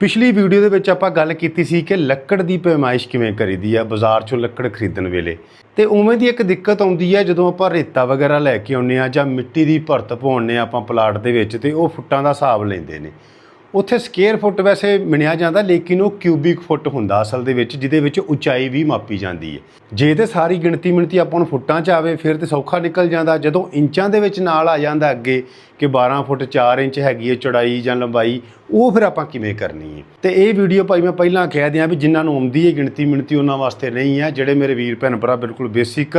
ਪਿਛਲੀ ਵੀਡੀਓ ਦੇ ਵਿੱਚ ਆਪਾਂ ਗੱਲ ਕੀਤੀ ਸੀ ਕਿ ਲੱਕੜ ਦੀ ਪੈਮਾਇਸ਼ ਕਿਵੇਂ ਕਰੀਦੀ ਆ, ਬਾਜ਼ਾਰ 'ਚੋਂ ਲੱਕੜ ਖਰੀਦਣ ਵੇਲੇ। ਤੇ ਉਵੇਂ ਦੀ ਇੱਕ ਦਿੱਕਤ ਆਉਂਦੀ ਹੈ ਜਦੋਂ ਆਪਾਂ ਰੇਤਾ ਵਗੈਰਾ ਲੈ ਕੇ ਆਉਂਦੇ ਆ ਜਾਂ ਮਿੱਟੀ ਦੀ ਭਰਤ ਪਾਉਂਦੇ ਆ ਆਪਾਂ ਪਲਾਟ ਦੇ ਵਿੱਚ ਤੇ ਉਹ ਫੁੱਟਾਂ ਦਾ ਹਿਸਾਬ ਲੈਂਦੇ ਨੇ। ਉੱਥੇ ਸਕੁਅਰ ਫੁੱਟ ਵੈਸੇ ਮਿਣਿਆ ਜਾਂਦਾ, ਲੇਕਿਨ ਉਹ ਕਿਊਬਿਕ ਫੁੱਟ ਹੁੰਦਾ ਅਸਲ ਦੇ ਵਿੱਚ, ਜਿਹਦੇ ਵਿੱਚ ਉਚਾਈ ਵੀ ਮਾਪੀ ਜਾਂਦੀ ਹੈ। ਜੇ ਤੇ ਸਾਰੀ ਗਿਣਤੀ ਮਿਣਤੀ ਆਪਾਂ ਨੂੰ ਫੁੱਟਾਂ 'ਚ ਆਵੇ, ਫਿਰ ਤੇ ਸੌਖਾ ਨਿਕਲ ਜਾਂਦਾ। ਜਦੋਂ ਇੰਚਾਂ ਦੇ ਵਿੱਚ ਨਾਲ ਆ ਜਾਂਦਾ ਅੱਗੇ, ਕਿ 12 ਫੁੱਟ 4 ਇੰਚ ਹੈਗੀ ਹੈ ਚੌੜਾਈ ਜਾਂ ਲੰਬਾਈ ਉਹ ਫਿਰ ਆਪਾਂ ਕਿਵੇਂ ਕਰਨੀ ਹੈ? ਤੇ ਇਹ ਵੀਡੀਓ ਭਾਈ ਮੈਂ ਪਹਿਲਾਂ ਕਹਿ ਦਿਆਂ ਵੀ ਜਿਨ੍ਹਾਂ ਨੂੰ ਆਉਂਦੀ ਹੈ ਗਿਣਤੀ ਮਿਣਤੀ ਉਹਨਾਂ ਵਾਸਤੇ ਨਹੀਂ ਹੈ, ਜਿਹੜੇ ਮੇਰੇ ਵੀਰ, ਭੈਣ, ਭਰਾ ਬਿਲਕੁਲ ਬੇਸਿਕ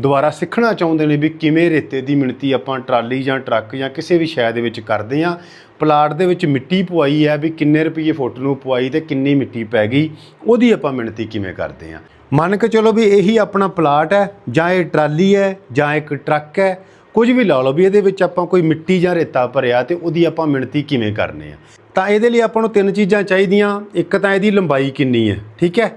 ਦੁਬਾਰਾ ਸਿੱਖਣਾ ਚਾਹੁੰਦੇ ਨੇ ਵੀ ਕਿਵੇਂ ਰੇਤੇ ਦੀ ਮਿਣਤੀ ਆਪਾਂ ਟਰਾਲੀ ਜਾਂ ਟਰੱਕ ਜਾਂ ਕਿਸੇ ਵੀ ਸ਼ੈ ਦੇ ਵਿੱਚ ਕਰਦੇ ਆ ਪਲਾਟ ਦੇ ਵਿੱਚ ਮਿੱਟੀ ਪਵਾਈ ਹੈ ਵੀ ਕਿੰਨੇ ਰੁਪਏ ਫੁੱਟ ਨੂੰ ਪਵਾਈ ਤੇ ਕਿੰਨੀ ਮਿੱਟੀ ਪੈ ਗਈ, ਉਹਦੀ ਆਪਾਂ ਮਿਣਤੀ ਕਿਵੇਂ ਕਰਦੇ ਆ ਮੰਨ ਕੇ ਚਲੋ ਵੀ ਇਹੀ ਆਪਣਾ ਪਲਾਟ ਹੈ, ਜਾਂ ਇਹ ਟਰਾਲੀ ਹੈ, ਜਾਂ ਇੱਕ ਟਰੱਕ ਹੈ, ਕੁਝ ਵੀ ਲਾ ਲਓ ਵੀ ਇਹਦੇ ਵਿੱਚ ਆਪਾਂ ਕੋਈ ਮਿੱਟੀ ਜਾਂ ਰੇਤਾ ਭਰਿਆ ਤੇ ਉਹਦੀ ਆਪਾਂ ਮਿਣਤੀ ਕਿਵੇਂ ਕਰਨੀ ਆ? ਤਾਂ ਇਹਦੇ ਲਈ ਆਪਾਂ ਨੂੰ ਤਿੰਨ ਚੀਜ਼ਾਂ ਚਾਹੀਦੀਆਂ। ਇੱਕ ਤਾਂ ਇਹਦੀ ਲੰਬਾਈ ਕਿੰਨੀ ਹੈ, ਠੀਕ ਹੈ?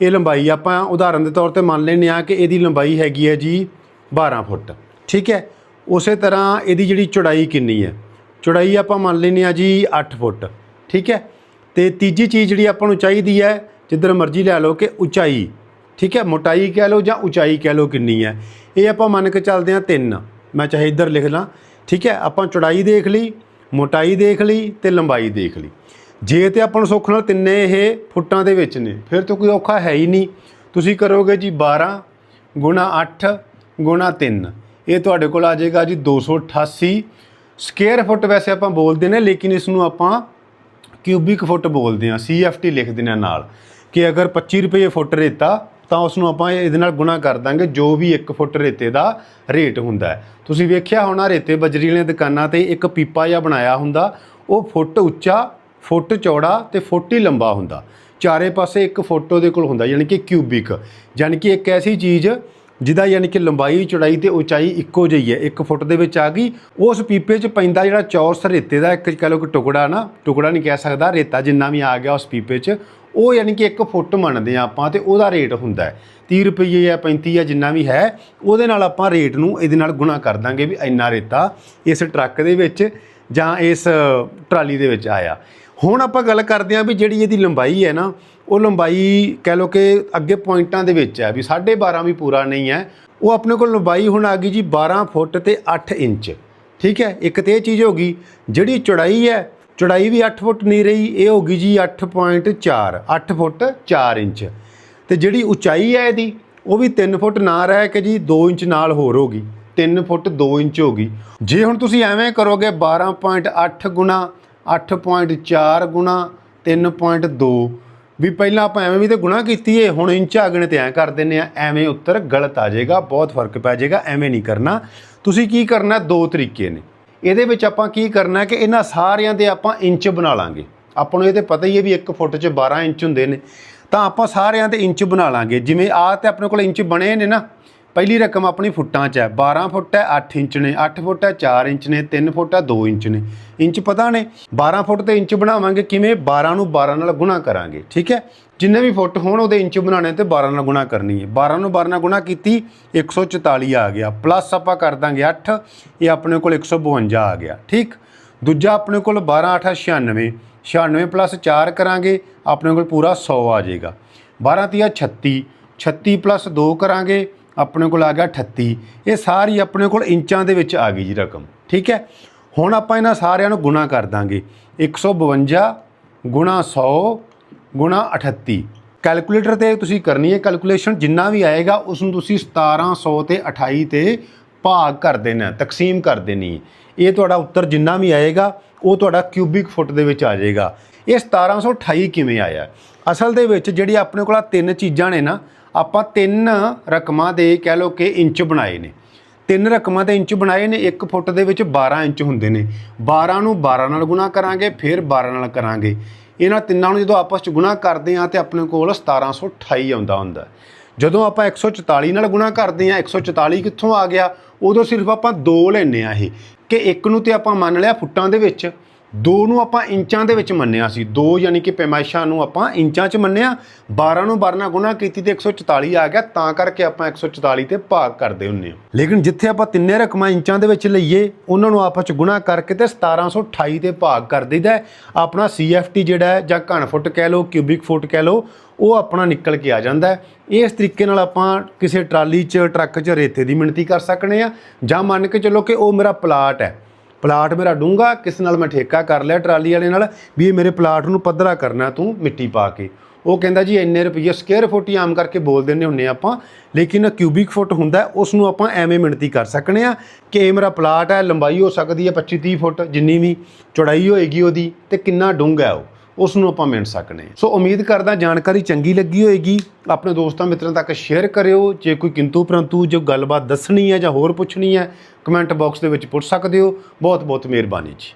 ਇਹ ਲੰਬਾਈ ਆਪਾਂ ਉਦਾਹਰਨ ਦੇ ਤੌਰ ਤੇ ਮੰਨ ਲੈਂਦੇ ਆ ਕਿ ਇਹਦੀ ਲੰਬਾਈ ਹੈਗੀ ਹੈ ਜੀ 12 ਫੁੱਟ, ਠੀਕ ਹੈ? ਉਸੇ ਤਰ੍ਹਾਂ ਇਹਦੀ ਜਿਹੜੀ ਚੌੜਾਈ ਕਿੰਨੀ ਹੈ? ਚੌੜਾਈ ਆਪਾਂ ਮੰਨ ਲੈਂਦੇ ਆ ਜੀ 8 ਫੁੱਟ, ਠੀਕ ਹੈ? ਤੇ ਤੀਜੀ ਚੀਜ਼ ਜਿਹੜੀ ਆਪਾਂ ਨੂੰ ਚਾਹੀਦੀ ਹੈ, ਜਿੱਧਰ ਮਰਜ਼ੀ ਲੈ ਲਓ ਕਿ ਉਚਾਈ, ਠੀਕ ਹੈ? ਮੋਟਾਈ ਕਹਿ ਲਓ ਜਾਂ ਉਚਾਈ ਕਹਿ ਲਓ ਕਿੰਨੀ ਹੈ। ਇਹ ਆਪਾਂ ਮੰਨ ਕੇ ਚੱਲਦੇ ਹਾਂ 3 ਮੈਂ ਚਾਹੇ ਇੱਧਰ ਲਿਖ ਲਾਂ, ਠੀਕ ਹੈ? ਆਪਾਂ ਚੌੜਾਈ ਦੇਖ ਲਈ ਮੋਟਾਈ ਦੇਖ ਲਈ ਤੇ ਲੰਬਾਈ ਦੇਖ ਲਈ। ਜੇ ਤੇ ਆਪਾਂ ਨੂੰ ਸੁੱਖ ਨਾਲ ਤਿੰਨੇ ਇਹ ਫੁੱਟਾਂ ਦੇ ਵਿੱਚ ਨੇ, ਫਿਰ ਤਾਂ ਕੋਈ ਔਖਾ ਹੈ ਹੀ ਨਹੀਂ। ਤੁਸੀਂ ਕਰੋਗੇ ਜੀ 12 ਗੁਣਾ 8 ਗੁਣਾ 3 ਇਹ ਤੁਹਾਡੇ ਕੋਲ ਆ ਜਾਏਗਾ ਜੀ 288 ਸਕੁਅਰ ਫੁੱਟ ਵੈਸੇ ਆਪਾਂ ਬੋਲਦੇ ਨੇ, ਲੇਕਿਨ ਇਸ ਨੂੰ ਆਪਾਂ ਕਿਊਬਿਕ ਫੁੱਟ ਬੋਲਦੇ ਹਾਂ CFT ਲਿਖ ਦਿੰਦੇ ਹਾਂ ਨਾਲ। ਕਿ ਅਗਰ 25 ਰੁਪਏ ਫੁੱਟ ਰੇਤਾ ਤਾਂ ਉਸ ਨੂੰ ਆਪਾਂ ਇਹਦੇ ਨਾਲ ਗੁਣਾ ਕਰ ਦਾਂਗੇ, ਜੋ ਵੀ 1 ਫੁੱਟ ਰੇਤੇ ਦਾ ਰੇਟ ਹੁੰਦਾ ਹੈ। ਤੁਸੀਂ ਵੇਖਿਆ ਹੋਣਾ, ਰੇਤੇ ਬਜਰੀ ਵਾਲੀਆਂ ਦੁਕਾਨਾਂ ਤੇ ਇੱਕ ਪੀਪਾ ਜਿਹਾ ਬਣਾਇਆ ਹੁੰਦਾ। ਉਹ ਫੁੱਟ ਉੱਚਾ, ਫੁੱਟ ਚੌੜਾ ਤੇ ਫੁੱਟ ਹੀ ਲੰਬਾ ਹੁੰਦਾ। ਚਾਰੇ ਪਾਸੇ ਇੱਕ ਫੁੱਟ ਉਹਦੇ ਕੋਲ ਹੁੰਦਾ, ਯਾਨੀ ਕਿ ਕਿਊਬਿਕ। ਯਾਨੀ ਕਿ ਇੱਕ ਐਸੀ ਚੀਜ਼ ਜਿਹਦਾ ਯਾਨੀ ਕਿ ਲੰਬਾਈ, ਚੌੜਾਈ ਤੇ ਉਚਾਈ ਇੱਕੋ ਜਿਹੀ ਹੈ। 1 ਫੁੱਟ ਦੇ ਵਿੱਚ ਆ ਗਈ। ਉਸ ਪੀਪੇ 'ਚ ਪੈਂਦਾ ਜਿਹੜਾ ਚੌਰਸ ਰੇਤੇ ਦਾ ਇੱਕ ਕਹ ਲਓ ਕਿ ਟੁਕੜਾ ਨਾ, ਟੁਕੜਾ ਨਹੀਂ ਕਹਿ ਸਕਦਾ, ਰੇਤਾ ਜਿੰਨਾ ਵੀ ਆ ਗਿਆ ਉਸ ਪੀਪੇ 'ਚ ਉਹ ਯਾਨੀ ਕਿ ਇੱਕ ਫੁੱਟ ਮੰਨਦੇ ਆ ਆਪਾਂ ਤੇ ਉਹਦਾ ਰੇਟ ਹੁੰਦਾ ਹੈ। 30 ਰੁਪਏ ਜਾਂ 35 ਜਾਂ ਜਿੰਨਾ ਵੀ ਹੈ, ਉਹਦੇ ਨਾਲ ਆਪਾਂ ਰੇਟ ਨੂੰ ਇਹਦੇ ਨਾਲ ਗੁਣਾ ਕਰ ਦਾਂਗੇ ਵੀ ਇੰਨਾ ਰੇਤਾ ਇਸ ਟਰੱਕ ਦੇ ਵਿੱਚ ਜਾਂ ਇਸ ਟਰਾਲੀ ਦੇ ਵਿੱਚ ਆਇਆ। ਹੁਣ ਆਪਾਂ ਗੱਲ ਕਰਦੇ ਹਾਂ ਵੀ ਜਿਹੜੀ ਇਹਦੀ ਲੰਬਾਈ ਹੈ ਨਾ, ਉਹ ਲੰਬਾਈ ਕਹਿ ਲਓ ਕਿ ਅੱਗੇ ਪੁਆਇੰਟਾਂ ਦੇ ਵਿੱਚ ਹੈ ਵੀ 12.5 ਵੀ ਪੂਰਾ ਨਹੀਂ ਹੈ। ਉਹ ਆਪਣੇ ਕੋਲ ਲੰਬਾਈ ਹੁਣ ਆ ਗਈ ਜੀ 12 ਫੁੱਟ ਤੇ 8 ਇੰਚ। ਠੀਕ ਹੈ, ਇੱਕ ਤੇ ਇਹ ਚੀਜ਼ ਹੋ ਗਈ, ਜਿਹੜੀ ਚੌੜਾਈ ਹੈ ਚੌੜਾਈ ਵੀ 8 ਫੁੱਟ ਨਹੀਂ ਰਹੀ, ਇਹ ਹੋ ਗਈ ਜੀ 8.4 8 ਫੁੱਟ 4 ਇੰਚ। ਤੇ ਜਿਹੜੀ ਉਚਾਈ ਹੈ ਇਹਦੀ, ਉਹ ਵੀ 3 ਫੁੱਟ ਨਾ ਰਹਿ ਕੇ ਜੀ 2 ਇੰਚ ਨਾਲ ਹੋਰ ਹੋ ਗਈ 3 ਫੁੱਟ 2 ਇੰਚ ਹੋ ਗਈ। ਜੇ ਹੁਣ ਤੁਸੀਂ ਐਵੇਂ ਕਰੋਗੇ 12.8 ਗੁਣਾ 8.4 ਗੁਣਾ 3.2 ਵੀ ਪਹਿਲਾਂ ਆਪਾਂ ਐਵੇਂ ਵੀ ਤੇ ਗੁਣਾ ਕੀਤੀ ਏ ਹੁਣ ਇੰਚ ਆਗਣੇ ਤੇ ਐਂ ਕਰ ਦਿੰਨੇ ਆ ਐਵੇਂ ਉੱਤਰ ਗਲਤ ਆ ਜਾਏਗਾ, ਬਹੁਤ ਫ਼ਰਕ ਪੈ ਜਾਏਗਾ, ਐਵੇਂ ਨਹੀਂ ਕਰਨਾ। ਤੁਸੀਂ ਕੀ ਕਰਨਾ, ਦੋ ਤਰੀਕੇ ਨੇ। ਇਹਦੇ ਵਿੱਚ ਆਪਾਂ ਕੀ ਕਰਨਾ ਕਿ ਇਹਨਾਂ ਸਾਰਿਆਂ ਦੇ ਆਪਾਂ ਇੰਚ ਬਣਾ ਲਾਂਗੇ। ਆਪਾਂ ਨੂੰ ਇਹ ਤੇ ਪਤਾ ਹੀ ਹੈ ਵੀ 1 ਫੁੱਟ 'ਚ 12 ਇੰਚ ਹੁੰਦੇ ਨੇ। ਤਾਂ ਆਪਾਂ ਸਾਰਿਆਂ ਦੇ ਇੰਚ ਬਣਾ ਲਾਂਗੇ। ਜਿਵੇਂ ਆ ਤੇ ਆਪਣੇ ਕੋਲ ਇੰਚ ਬਣੇ ਨੇ ਨਾ ਪਹਿਲੀ ਰਕਮ ਆਪਣੀ ਫੁੱਟਾਂ 'ਚ ਹੈ। 12 ਫੁੱਟ ਹੈ 8 ਇੰਚ ਨੇ। 8 ਫੁੱਟ ਹੈ 4 ਇੰਚ ਨੇ। 3 ਫੁੱਟ ਹੈ 2 ਇੰਚ ਨੇ। ਇੰਚ ਪਤਾ ਨੇ? 12 ਫੁੱਟ ਤੇ ਇੰਚ ਬਣਾਵਾਂਗੇ ਕਿਵੇਂ? 12 ਨੂੰ 12 ਨਾਲ ਗੁਣਾ ਕਰਾਂਗੇ, ਠੀਕ ਹੈ? ਜਿੰਨੇ ਵੀ ਫੁੱਟ ਹੋਣ ਉਹਦੇ ਇੰਚ ਬਣਾਣੇ ਤੇ 12 ਨਾਲ ਗੁਣਾ ਕਰਨੀ ਹੈ। 12 ਨੂੰ 12 ਨਾਲ ਗੁਣਾ ਕੀਤੀ 144 ਆ ਗਿਆ। ਪਲੱਸ ਆਪਾਂ ਕਰ ਦਾਂਗੇ 8 ਇਹ ਆਪਣੇ ਕੋਲ 152 ਆ ਗਿਆ, ਠੀਕ? ਦੂਜਾ ਆਪਣੇ ਕੋਲ 12 8 96 96 ਪਲੱਸ 4 ਕਰਾਂਗੇ, ਆਪਣੇ ਕੋਲ ਪੂਰਾ 100 ਆ ਜਾਏਗਾ। 12 ਤੀਆ 36 36 ਪਲੱਸ 2 ਕਰਾਂਗੇ ਆਪਣੇ ਕੋਲ ਆ ਗਿਆ 38 ਇਹ ਸਾਰੀ ਆਪਣੇ ਕੋਲ ਇੰਚਾਂ ਦੇ ਵਿੱਚ ਆ ਗਈ ਜੀ ਰਕਮ, ਠੀਕ ਹੈ? ਹੁਣ ਆਪਾਂ ਇਹਨਾਂ ਸਾਰਿਆਂ ਨੂੰ ਗੁਣਾ ਕਰ ਦਾਂਗੇ। 152 ਗੁਣਾ 100 ਗੁਣਾ 38 ਕੈਲਕੂਲੇਟਰ ਤੇ ਤੁਸੀਂ ਕਰਨੀ ਹੈ ਕੈਲਕੂਲੇਸ਼ਨ, ਜਿੰਨਾ ਵੀ ਆਏਗਾ ਉਸ ਨੂੰ ਤੁਸੀਂ 1700 ਤੇ 28 ਤੇ ਭਾਗ ਕਰ ਦੇਣਾ ਤਕਸੀਮ ਕਰ ਦੇਣੀ ਹੈ। ਇਹ ਤੁਹਾਡਾ ਉੱਤਰ ਜਿੰਨਾ ਵੀ ਆਏਗਾ, ਉਹ ਤੁਹਾਡਾ ਕਿਊਬਿਕ ਫੁੱਟ ਦੇ ਵਿੱਚ ਆ ਜਾਏਗਾ। ਇਹ 1728 ਕਿਵੇਂ ਆਇਆ? ਅਸਲ ਦੇ ਵਿੱਚ ਜਿਹੜੀ ਆਪਣੇ ਕੋਲ ਤਿੰਨ ਚੀਜ਼ਾਂ ਨੇ ਨਾ ਆਪਾਂ ਤਿੰਨ ਰਕਮਾਂ ਦੇ ਕਹਿ ਲਓ ਕਿ ਇੰਚ ਬਣਾਏ ਨੇ। ਤਿੰਨ ਰਕਮਾਂ ਦੇ ਇੰਚ ਬਣਾਏ ਨੇ 1 ਫੁੱਟ ਦੇ ਵਿੱਚ 12 ਇੰਚ ਹੁੰਦੇ ਨੇ। 12 ਨੂੰ 12 ਨਾਲ ਗੁਣਾ ਕਰਾਂਗੇ, ਫਿਰ 12 ਨਾਲ ਕਰਾਂਗੇ। ਇਹਨਾਂ ਤਿੰਨਾਂ ਨੂੰ ਜਦੋਂ ਆਪਸ ਚ ਗੁਣਾ ਕਰਦੇ ਆ ਤੇ ਆਪਣੇ ਕੋਲ 1728 ਆਉਂਦਾ ਹੁੰਦਾ। ਜਦੋਂ ਆਪਾਂ 144 ਨਾਲ ਗੁਣਾ ਕਰਦੇ ਆ 144 ਕਿੱਥੋਂ ਆ ਗਿਆ? ਉਦੋਂ ਸਿਰਫ ਆਪਾਂ ਦੋ ਲੈਨੇ ਆ ਇਹ। ਕਿ ਇੱਕ ਨੂੰ ਤੇ ਆਪਾਂ ਮੰਨ ਲਿਆ ਫੁੱਟਾਂ ਦੇ ਵਿੱਚ। ਦੋ ਨੂੰ ਆਪਾਂ ਇੰਚਾਂ ਦੇ ਵਿੱਚ ਮੰਨਿਆ ਸੀ। ਦੋ ਯਾਨੀ ਕਿ ਪੈਮਾਇਸ਼ਾਂ ਨੂੰ ਆਪਾਂ ਇੰਚਾਂ 'ਚ ਮੰਨਿਆ। 12 ਨੂੰ 12 ਨਾਲ ਗੁਣਾ ਕੀਤੀ ਤੇ 144 ਆ ਗਿਆ। ਤਾਂ ਕਰਕੇ ਆਪਾਂ 144 ਤੇ ਭਾਗ ਕਰਦੇ ਹੁੰਨੇ ਆ ਲੇਕਿਨ ਜਿੱਥੇ ਆਪਾਂ ਤਿੰਨੇ ਰਕਮਾਂ ਇੰਚਾਂ ਦੇ ਵਿੱਚ ਲਈਏ, ਉਹਨਾਂ ਨੂੰ ਆਪਸ 'ਚ ਗੁਣਾ ਕਰਕੇ ਤੇ 1728 ਤੇ ਭਾਗ ਕਰ ਦਈਦਾ ਹੈ। ਆਪਣਾ CFT ਜਿਹੜਾ ਹੈ ਜਾਂ ਘਣ ਫੁੱਟ ਕਹਿ ਲਓ ਕਿਊਬਿਕ ਫੁੱਟ ਕਹਿ ਲਓ, ਉਹ ਆਪਣਾ ਨਿਕਲ ਕੇ ਆ ਜਾਂਦਾ ਇਸ ਤਰੀਕੇ ਨਾਲ ਆਪਾਂ ਕਿਸੇ ਟਰਾਲੀ 'ਚ, ਟਰੱਕ 'ਚ ਰੇਤੇ ਦੀ ਮਿਣਤੀ ਕਰ ਸਕਨੇ ਆ ਜਾਂ ਮੰਨ ਕੇ ਚੱਲੋ ਕਿ ਉਹ ਮੇਰਾ ਪਲਾਟ ਹੈ। ਪਲਾਟ ਮੇਰਾ ਡੂੰਗਾ ਕਿਸ ਨਾਲ ਮੈਂ ਠੇਕਾ ਕਰ ਲਿਆ ਟਰਾਲੀ ਵਾਲੇ ਨਾਲ, ਵੀ ਇਹ ਮੇਰੇ ਪਲਾਟ ਨੂੰ ਪੱਧਰਾ ਕਰਨਾ, ਤੂੰ ਮਿੱਟੀ ਪਾ ਕੇ। ਉਹ ਕਹਿੰਦਾ ਜੀ, ਇੰਨੇ ਰੁਪਏ ਸਕੁਅਰ ਫੁੱਟ ਹੀ ਆਮ ਕਰਕੇ ਬੋਲ ਦਿੰਦੇ ਹੁੰਨੇ ਆਪਾਂ, ਲੇਕਿਨ ਕਿਊਬਿਕ ਫੁੱਟ ਹੁੰਦਾ ਉਸ ਨੂੰ ਆਪਾਂ ਐਵੇਂ ਮਿਣਤੀ ਕਰ ਸਕਨੇ ਆ ਕਿ ਇਹ ਮੇਰਾ ਪਲਾਟ ਹੈ, ਲੰਬਾਈ ਹੋ ਸਕਦੀ ਹੈ 25 30 ਫੁੱਟ, ਜਿੰਨੀ ਵੀ ਚੌੜਾਈ ਹੋਏਗੀ ਉਹਦੀ, ਤੇ ਕਿੰਨਾ ਡੂੰਘਾ ਹੈ ਉਹ। ਉਸ ਨੂੰ ਆਪਾਂ ਮਿਣ ਸਕਨੇ ਹਾਂ। ਸੋ ਉਮੀਦ ਕਰਦਾ ਜਾਣਕਾਰੀ ਚੰਗੀ ਲੱਗੀ ਹੋਏਗੀ। ਆਪਣੇ ਦੋਸਤਾਂ ਮਿੱਤਰਾਂ ਤੱਕ ਸ਼ੇਅਰ ਕਰਿਓ। ਜੇ ਕੋਈ ਕਿੰਤੂ ਪਰੰਤੂ ਜੋ ਗੱਲਬਾਤ ਦੱਸਣੀ ਹੈ ਜਾਂ ਹੋਰ ਪੁੱਛਣੀ ਹੈ ਕਮੈਂਟ ਬਾਕਸ ਦੇ ਵਿੱਚ ਪੁੱਛ ਸਕਦੇ ਹੋ। ਬਹੁਤ ਬਹੁਤ ਮਿਹਰਬਾਨੀ ਜੀ।